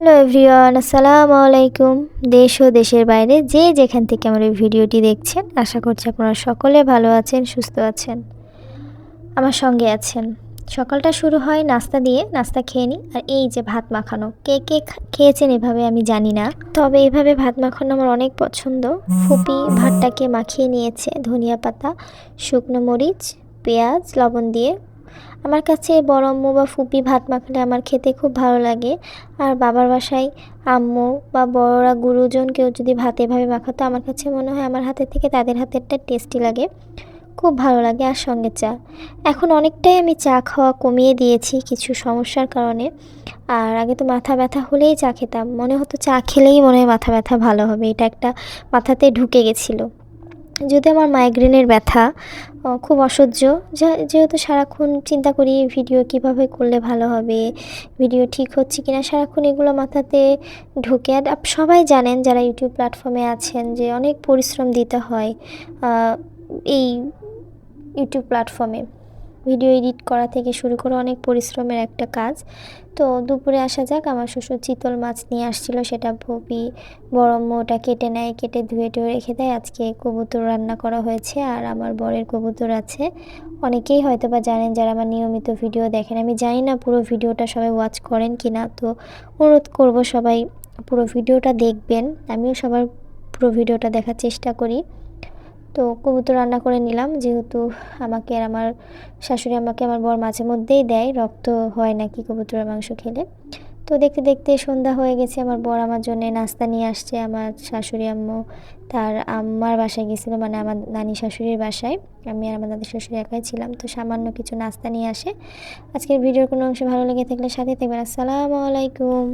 Hello everyone, আসসালামু আলাইকুম। দেশ ও দেশের বাইরে যে যেখান থেকে আমার এই ভিডিওটি দেখছেন, আশা করছি আপনারা সকলে ভালো আছেন, সুস্থ আছেন। আমার সঙ্গে আছেন। সকালটা শুরু হয় নাস্তা দিয়ে, নাস্তা খেয়ে নিই। আর এই যে ভাত মাখানো, কে কে খেয়েছেন এভাবে আমি জানি না। তবে এভাবে ভাত মাখানো আমার অনেক পছন্দ। ফুপি ভাতটাকে মাখিয়ে নিয়েছে ধনিয়া পাতা, শুকনো মরিচ, পেঁয়াজ, লবণ দিয়ে। আমার কাছে বড় আম্মু বা ফুপি ভাত মাখলে আমার খেতে খুব ভালো লাগে। আর বাবার বাসায় আম্মু বা বড়রা গুরুজন কেউ যদি ভাত এভাবে মাখাতো, আমার কাছে মনে হয় আমার হাতের থেকে তাদের হাতেরটা টেস্টি লাগে। খুব ভালো লাগে আর সঙ্গে চা। এখন অনেকটাই আমি চা খাওয়া কমিয়ে দিয়েছি কিছু সমস্যার কারণে। আর আগে তো মাথা ব্যথা হলেই চা খেতাম। মনে হতো চা খেলেই মনে হয় মাথা ব্যথা ভালো হবে। এটা একটা মাথাতে ঢুকে গেছিল। যদি আমার মাইগ্রেনের ব্যথা খুব অসহ্য যেহেতু সারাক্ষণ চিন্তা করি ভিডিও কীভাবে করলে ভালো হবে ভিডিও ঠিক হচ্ছে কিনা, সারাক্ষণ এগুলো মাথাতে ঢুকে। আর সবাই জানেন যারা ইউটিউব প্ল্যাটফর্মে আছেন যে অনেক পরিশ্রম দিতে হয় এই ইউটিউব প্ল্যাটফর্মে ভিডিও এডিট করা থেকে শুরু করে অনেক পরিশ্রমের একটা কাজ। তো দুপুরে আসা যাক, আমার শ্বশুর চিতল মাছ নিয়ে আসছিল, সেটা ভপি বড় ওটা কেটে নেয়, কেটে ধুয়ে টুয়ে রেখে দেয়। আজকে কবুতর রান্না করা হয়েছে আর আমার বরের কবুতর আছে। অনেকেই হয়তো বা জানেন, যারা আমার নিয়মিত ভিডিও দেখেন, আমি জানি না পুরো ভিডিওটা সবাই ওয়াচ করেন কি না, তো অনুরোধ করব সবাই পুরো ভিডিওটা দেখবেন। আমিও সবার পুরো ভিডিওটা দেখার চেষ্টা করি। তো কবুতর রান্না করে নিলাম, যেহেতু আমাকে আর আমার শাশুড়ি আমাকে আমার বর মাঝে মধ্যেই দেয়, রক্ত হয় নাকি কবুতরের মাংস খেলে। তো দেখতে দেখতে সন্ধ্যা হয়ে গেছে, আমার বর আমার জন্য নাস্তা নিয়ে আসছে, আমার শাশুড়ি আম্মু তার আম্মার বাসায় গেছিল মানে আমার নানি শাশুড়ির বাসায়, আমি আর আমার দাদি শাশুড়ি একাই ছিলাম, তো সামান্য কিছু নাস্তা নিয়ে আসে। আজকের ভিডিওর কোনো অংশ ভালো লেগে থাকলে সাথে থাকবেন, আসসালামু আলাইকুম।